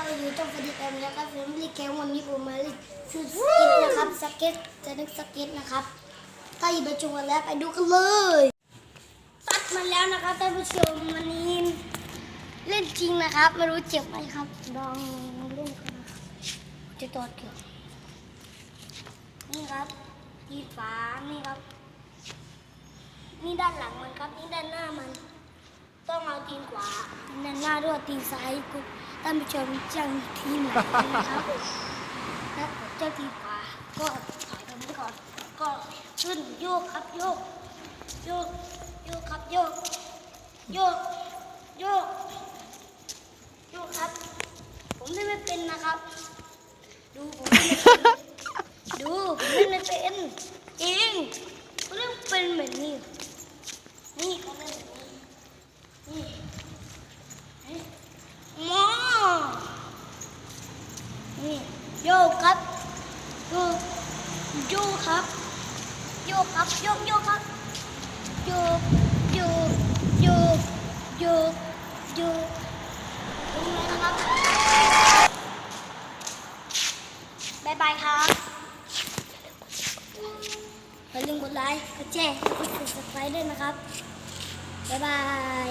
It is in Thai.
ครับอยู่ต้องฟดิแอมนะครับผมรีแคมวันนี้ผมมาเล่นชุดสเก็ตนะครับสเก็ตจะนึกสเก็ตนะครับถ้าอยู่ไปชมกันแล้วไปดูกันเลยตัดมาแล้วนะครับท่านผู้ชมวันนี้เล่นจริงนะครับไม่รู้เจ็บไหมครับลองเล่นกันนะครับจะตอดเกี่ยวนี่ครับทีฝานี่ครับนี่ด้านหลังมันครับนี่ด้านหน้ามัน ต้องเอาตีนขวาตีนด้านหน้าด้วยตีนซ้ายกู ท่านผู้ชมจังทีหนึ่นะครับและเจ้าทีนขวาก็ถอยตรงนี้ก่อน ก็ขึ้นโยกครับโยก โยก โยกครับโยก โยก โยก โยกครับ ผมไม่เป็นนะครับ ดูผมไม่เป็นดูผมเล่นไม่เป็นเองผมเล่นเป็นแบบนี้ นี่เขาเล่นแบบนี้ นี่นี่หมอนี่ โยกครับโยกโยกครับโยกครับโยกโยกครับโยกโยกโยกโยกโยกตรงนี้นะครับบายบายครับอย่าลืมกดไลค์กดแชร์กดติดตามด้วยนะครับ บ๊ายบาย